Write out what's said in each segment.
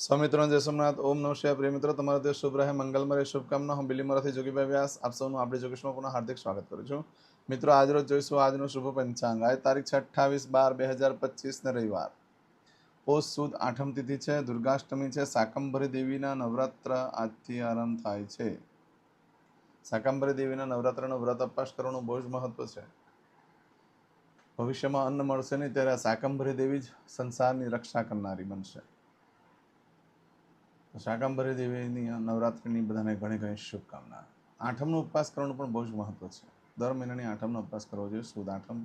સ્વામિત્રો જય સોમનાથ, ઓમ નમસ્કાર પ્રિય મિત્રો, તમારા દેશ શુભ રહે, મંગલમય, શુભકામના. હું બિલીમરાથી જોગીભાઈ વ્યાસ, આપ સૌનું આપણી જોગેશમાં પુનઃ હાર્દિક સ્વાગત કરું છું. મિત્રો આજરોજ જોઈશું આજનું શુભ પંચાંગ. આજ તારીખ છે અઠ્ઠાવીસ બાર બે હજાર પચીસને રવિવાર. પોષ સુદ આઠમ તિથિ છે, દુર્ગાષ્ટમી છે શાકંભરી દેવીના નવરાત્ર આજથી આરંભ થાય છે. શાકંભરી દેવીના નવરાત્રનો વ્રત અપવાસ કરવાનું બહુ જ મહત્વ છે. ભવિષ્યમાં અન્ન મળશે નહીં, ત્યારે આ શાકંભરી દેવી જ સંસારની રક્ષા કરનારી બનશે. શાકંભરી દેવીની નવરાત્રિની બધાને ઘણી ઘણી શુભકામના. આઠમનો ઉપવાસ કરવાનું પણ બહુ જ મહત્વ છે. દર મહિનાની આઠમનો ઉપવાસ કરવો જોઈએ સુદ આઠમ.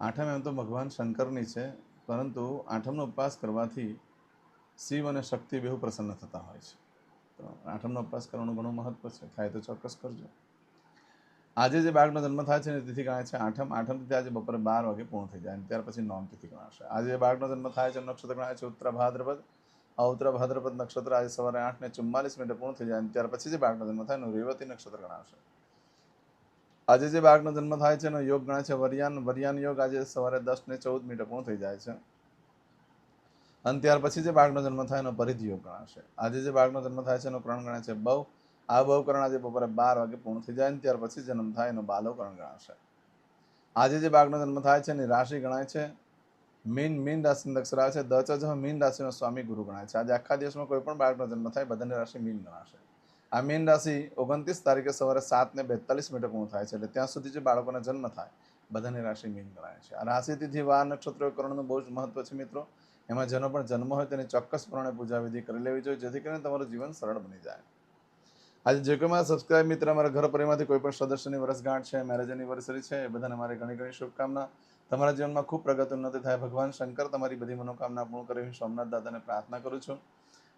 આઠમ એમ તો ભગવાન શંકરની છે, પરંતુ આઠમનો ઉપવાસ કરવાથી શિવ અને શક્તિ બેઉ પ્રસન્ન થતા હોય છે. તો આઠમનો ઉપવાસ કરવાનું ઘણું મહત્વ છે. થાય તો ચોક્કસ કરજો. આજે જે બાળકનો જન્મ થાય છે ને, તિથિ ગણાય છે આઠમ. આઠમ તિથિ આજે બપોરે બાર વાગે પૂર્ણ થઈ જાય અને ત્યાર પછી નોમ તિથિ ગણાશે. આજે જે બાળકનો જન્મ થાય છે, નક્ષત્ર ગણાય છે ઉત્તર ભાદ્રપદ આ ઉત્તર ભાદ્રપદ નક્ષત્ર આજે સવારે આઠ ને ચુમ્માલીસ મિનિટે પૂર્ણ થઈ જાય ત્યાર પછી જે બાળકનો જન્મ થાય એનું રેવતી નક્ષત્ર ગણાશે. આજે જે બાળકનો જન્મ થાય છે એનો યોગ ગણાય છે. વરિયાન વરિયાન યોગ આજે સવારે દસ ને ચૌદ મિનિટે પૂર્ણ થઈ જાય છે. અને ત્યાર પછી જે બાળકનો જન્મ થાય એનો પરિધિ યોગ ગણાશે. આજે જે બાળકનો જન્મ થાય છે એનો કરણ ગણાય છે બહુ. આ બહુકરણ આજે બપોરે બાર વાગે પૂર્ણ થઈ જાય ત્યાર પછી જન્મ થાય એનો બાલોકરણ ગણાશે. આજે જે બાળકનો જન્મ થાય છે એની રાશિ ગણાય છે. મીન મીન રાશિ અક્ષર છે દ ચ જ મીન રાશિનો સ્વામી ગુરુ ગણાય છે. આજે આખા દિવસમાં કોઈ પણ બાળકનો જન્મ થાય, બધાની રાશિ મીન ગણાશે. આ મીન રાશિ ઓગણત્રીસ તારીખે સવારે સાત ને બેતાલીસ મિનિટે પૂર્ણ થાય છે, એટલે ત્યાં સુધી જે બાળકોનો જન્મ થાય, બધાની રાશિ મીન ગણાય છે. આ રાશિ તિથિ વાર નક્ષત્ર કરણનું બહુ જ મહત્વ છે મિત્રો. એમાં જેનો પણ જન્મ હોય તેની ચોક્કસપણે પૂજા વિધિ કરી લેવી જોઈએ, જેથી કરીને તમારું જીવન સરળ બની જાય. આજે જે કોઈ મારા સબસ્ક્રાઇબ મિત્ર અમારા ઘર પરિવારમાંથી કોઈ પણ સદસ્યની વર્ષગાંઠ છે મેરેજ એનિવર્સરી છે, એ બધાને મારી ઘણી ઘણી શુભકામના. તમારા જીવનમાં ખૂબ પ્રગત ઉન્નતિ થાય. ભગવાન શંકર તમારી બધી મનોકામના પૂર્ણ કરે હું સોમનાથ દાદાને પ્રાર્થના કરું છું.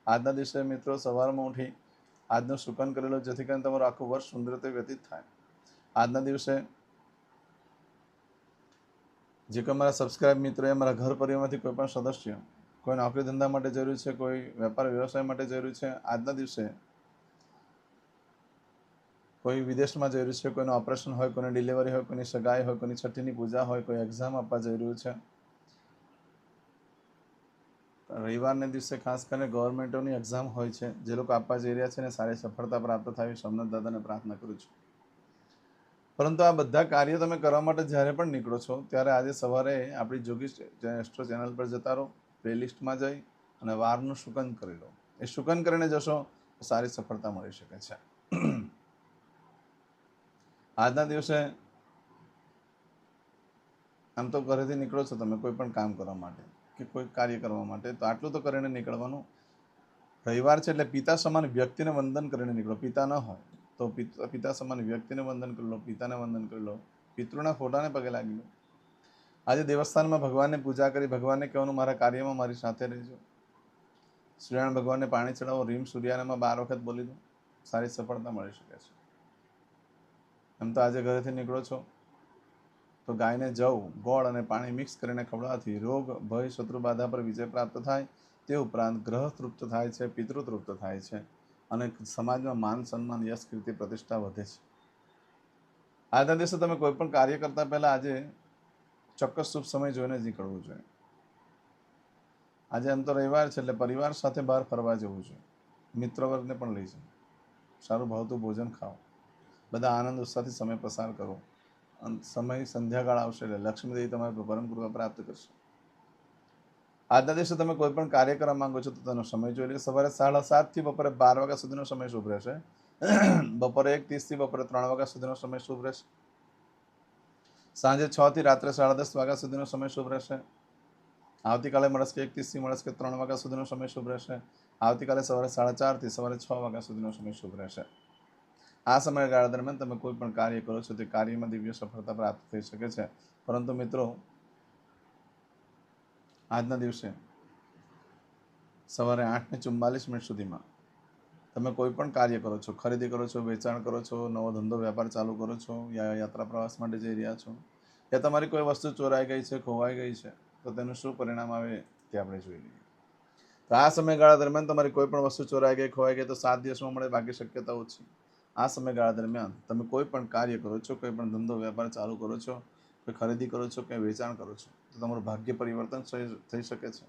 આજના દિવસે મિત્રો સવારમાં ઉઠી આજનું શુકન કરેલો, જેથી કરીને તમારું આખું વર્ષ સુંદર રીતે વ્યતીત થાય. આજના દિવસે જે કોઈ મારા સબસ્ક્રાઇબ મિત્રો મારા ઘર પરિવારમાંથી કોઈ પણ સદસ્ય, કોઈ નોકરી ધંધા માટે જરૂરી છે, કોઈ વેપાર વ્યવસાય માટે જરૂરી છે, આજના દિવસે કોઈ વિદેશમાં જઈ રહ્યું છે, કોઈનું ઓપરેશન હોય, કોઈની ડિલિવરી હોય, કોઈની સગાઈ હોય, કોઈની છઠ્ઠીની પૂજા હોય, કોઈ એક્ઝામ આપવા જઈ રહ્યું છે. રવિવારને દિવસે ખાસ કરીને ગવર્મેન્ટોની એક્ઝામ હોય છે, જે લોકો આપવા જઈ રહ્યા છે ને સારી સફળતા પ્રાપ્ત થાય, સોમનાથ દાદાને પ્રાર્થના કરું છું. પરંતુ આ બધા કાર્યો તમે કરવા માટે જ્યારે પણ નીકળો છો, ત્યારે આજે સવારે આપણી જોગી એસ્ટ્રો ચેનલ પર જતા રહો, પ્લેલિસ્ટમાં જઈ અને વારનું શુકન કરી લો. એ શુકન કરીને જશો, તો સારી સફળતા મળી શકે છે. આજના દિવસે આમ તો ઘરેથી નીકળો છો તમે કોઈ પણ કામ કરવા માટે કે કોઈ કાર્ય કરવા માટે, તો આટલું તો કરીને નીકળવાનું. રવિવાર છે એટલે પિતા સમાન વ્યક્તિને વંદન કરીને નીકળો. પિતા ન હોય તો પિતા સમાન વ્યક્તિને વંદન કરી લો, પિતાને વંદન કરી લો. પિતૃના ફોટાને પગે લાગી લો. આજે દેવસ્થાનમાં ભગવાનને પૂજા કરી, ભગવાનને કહેવાનું, મારા કાર્યમાં મારી સાથે રહેજો. સૂર્યનારાયણ ભગવાનને પાણી ચડાવો, રીમ સૂર્યાનામાં બાર વખત બોલી દો. સારી સફળતા મળી શકે છે. એમ તો આજે ઘરેથી નીકળો છો. તો ગાયને જવ, ગોળ અને પાણી મિક્સ કરીને ખવડાવવાથી રોગ, ભય, શત્રુ બાધા પર વિજય પ્રાપ્ત થાય. તે ઉપરાંત ગ્રહ તૃપ્ત થાય છે, પિતૃ તૃપ્ત થાય છે અને સમાજમાં માન, સન્માન, યશ, કીર્તિ, પ્રતિષ્ઠા વધે છે. આજના દિવસે તમે કોઈ પણ કાર્ય કરતા પહેલા આજે ચોક્કસ શુભ સમય જોઈને જ નીકળવું જોઈએ. આજે એમ તો રવિવાર છે એટલે પરિવાર સાથે બહાર ફરવા જવું જોઈએ. મિત્ર વર્ગને પણ લઈ જાઓ. સારું, ભાવતું ભોજન ખાઓ. બધા આનંદ ઉત્સાહથી સમય પસાર કરો. સમય સંધ્યાકાળ આવશે એટલે લક્ષ્મીદેવી તમારી પરમ કૃપા પ્રાપ્ત કરશે. આજના દિવસે તમે કોઈ પણ કાર્ય કરવા માંગો છો તો તેનો સમય જોઈ લે. સવારે સાડા સાતથી બપોરે બાર વાગ્યા સુધીનો સમય શુભ રહેશે. બપોરે એક ત્રીસથી બપોરે ત્રણ વાગ્યા સુધીનો સમય શુભ રહેશે. સાંજે છથી રાત્રે સાડા દસ વાગ્યા સુધીનો સમય શુભ રહેશે. આવતીકાલે મળશે એક ત્રીસથી મળશે ત્રણ વાગ્યા સુધીનો સમય શુભ રહેશે. આવતીકાલે સવારે સાડા ચારથી સવારે છ વાગ્યા સુધીનો સમય શુભ રહેશે. આ સમયગાળા દરમિયાન તમે કોઈ પણ કાર્ય કરો છો, તે કાર્યમાં દિવ્ય સફળતા પ્રાપ્ત થઈ શકે છે. પરંતુ મિત્રો, આજના દિવસે સવારે આઠને ચુમ્માલીસ મિનિટ સુધીમાં તમે કોઈ પણ કાર્ય કરો છો, ખરીદી કરો છો, વેચાણ કરો છો, નવો ધંધો, વેપાર ચાલુ કરો છો, યા યાત્રા પ્રવાસ માટે જઈ રહ્યા છો, યા તમારી કોઈ વસ્તુ ચોરાઈ ગઈ છે, ખોવાઈ ગઈ છે, તો તેનું શું પરિણામ આવે તે આપણે જોઈ લઈએ. તો આ સમયગાળા દરમિયાન તમારી કોઈ પણ વસ્તુ ચોરાઈ ગઈ, ખોવાઈ ગઈ, તો સાત દિવસમાં મળે, બાકી શક્યતા ઓછી. આ સમયગાળા દરમિયાન તમે કોઈ પણ કાર્ય કરો છો, કોઈ પણ ધંધો, વેપાર ચાલુ કરો છો, કોઈ ખરીદી કરો છો, કે વેચાણ કરો છો, તો તમારું ભાગ્ય પરિવર્તન થઈ શકે છે.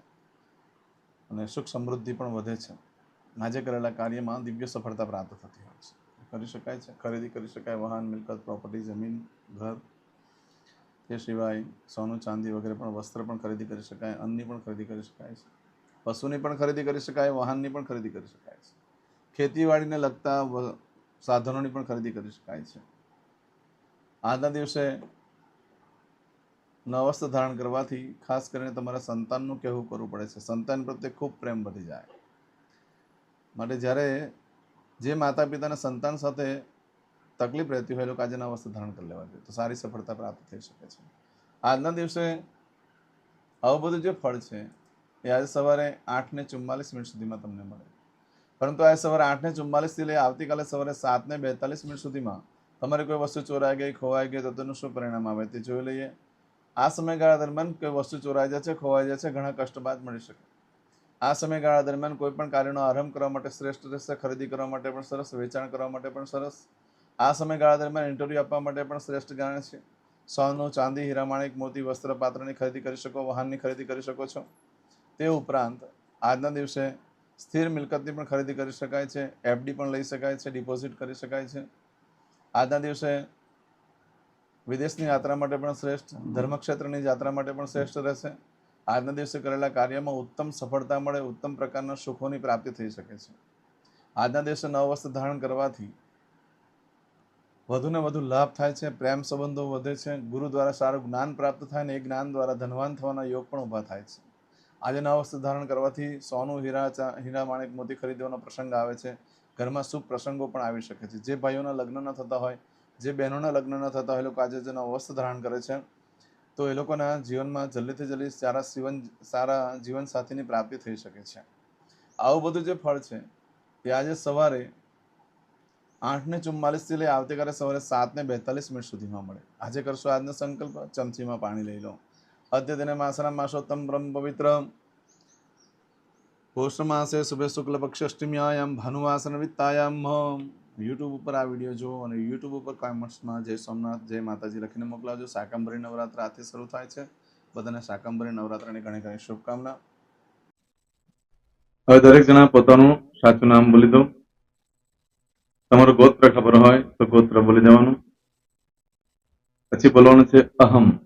અને સુખ સમૃદ્ધિ પણ વધે છે. આજે કરેલા કાર્યમાં દિવ્ય સફળતા પ્રાપ્ત થતી હોય છે. કરી શકાય છે. ખરીદી કરી શકાય. વાહન, મિલકત પ્રોપર્ટી જમીન, ઘર, તે સિવાય સોનું, ચાંદી વગેરે પણ વસ્ત્ર પણ ખરીદી કરી શકાય. અન્નની પણ ખરીદી કરી શકાય છે. પશુની પણ ખરીદી કરી શકાય. વાહનની પણ ખરીદી કરી શકાય છે. ખેતીવાડીને લગતા સાધનોની પણ ખરીદી કરી શકાય છે. આજના દિવસે નવ વસ્ત્ર ધારણ કરવાથી ખાસ કરીને તમારા સંતાનનું કહેવું કરવું પડે છે. સંતાન પ્રત્યે ખૂબ પ્રેમ વધી જાય. માટે જ્યારે જે માતા પિતાના સંતાન સાથે તકલીફ રહેતી હોય એ લોકો આજે નવ ધારણ કરી લેવા જોઈએ. તો સારી સફળતા પ્રાપ્ત થઈ શકે છે. આજના દિવસે આવું બધું જે ફળ છે એ આજે સવારે આઠને ચુમ્માલીસ મિનિટ સુધીમાં તમને મળે. પરંતુ આજે સવારે આઠને ચુમ્માલીસથી લઈ આવતીકાલે સવારે સાતને બેતાલીસ મિનિટ સુધીમાં તમારી કોઈ વસ્તુ ચોરાઈ ગઈ, ખોવાઈ ગઈ તો તેનું શું પરિણામ આવે તે જોઈ લઈએ. આ સમયગાળા દરમિયાન કોઈ વસ્તુ ચોરાઈ જાય છે, ખોવાઈ જાય છે, ઘણા કષ્ટ બાદ મળી શકે. આ સમયગાળા દરમિયાન કોઈ પણ કાર્યનો આરંભ કરવા માટે શ્રેષ્ઠ રહેશે, ખરીદી કરવા માટે પણ સરસ, વેચાણ કરવા માટે પણ સરસ. આ સમયગાળા દરમિયાન ઇન્ટરવ્યૂ આપવા માટે પણ શ્રેષ્ઠ ગાણ છે. સોનું, ચાંદી હીરામાણિક મોતી, વસ્ત્ર, પાત્રની ખરીદી કરી શકો, વાહનની ખરીદી કરી શકો છો. તે ઉપરાંત આજના દિવસે સ્થિર મિલકતની પણ ખરીદી કરી શકાય છે, એફડી પણ લઈ શકાય છે, ડિપોઝિટ કરી શકાય છે. આજના દિવસે વિદેશની યાત્રા માટે પણ શ્રેષ્ઠ, ધર્મક્ષેત્રની યાત્રા માટે પણ શ્રેષ્ઠ રહેશે. આજના દિવસે કરેલા કાર્યમાં ઉત્તમ સફળતા મળે, ઉત્તમ પ્રકારના સુખોની પ્રાપ્તિ થઈ શકે છે. આજના દિવસે નવ વસ્ત્ર ધારણ કરવાથી વધુને વધુ લાભ થાય છે, પ્રેમ સંબંધો વધે છે ગુરુ દ્વારા સારું જ્ઞાન પ્રાપ્ત થાય ને એ જ્ઞાન દ્વારા ધનવાન થવાના યોગ પણ ઊભા થાય છે. આજે નવ વસ્ત્ર ધારણ કરવાથી સોનું, હીરા હીરા, માણેક, મોતી ખરીદવાનો પ્રસંગ આવે છે. ઘરમાં શુભ પ્રસંગો પણ આવી શકે છે. જે ભાઈઓના લગ્ન ન થતા હોય, જે બહેનોના લગ્ન ન થતા હોય લોકો આજે જેનો વસ્ત્ર ધારણ કરે છે. તો એ લોકોના જીવનમાં જલ્દીથી જલ્દી સારા જીવન, સારા જીવનસાથીની પ્રાપ્તિ થઈ શકે છે. આવું બધું જે ફળ છે તે આજે સવારે આઠને ચુમ્માલીસથી લઈ આવતીકાલે સવારે સાતને બેતાલીસ મિનિટ સુધીમાં મળે. આજે કરશો આજનો સંકલ્પ, ચમચીમાં પાણી લઈ લો. અદ્યતને માસના માસોત્તમ બ્રહ્મ પવિત્ર શુભે શુક્લ પક્ષ અષ્ટમીયાયામ ભાનુવાસન વિત્તાયામ યુટ્યુબ ઉપર આ વીડિયો જુઓ અને યુટ્યુબ ઉપર કોમેન્ટ્સમાં જય સોમનાથ, જય માતાજી લખીને મોકલાવજો. શાકંભરી નવરાત્ર આથી શરૂ થાય છે. બધાને શાકંભરી નવરાત્રની ઘણી ઘણી શુભકામના. હવે દરેક જણા પોતાનું સાચું નામ બોલી દો. તમારું ગોત્ર ખબર હોય તો ગોત્ર બોલી દેવાનું. પછી બોલવાનું છે અહમ.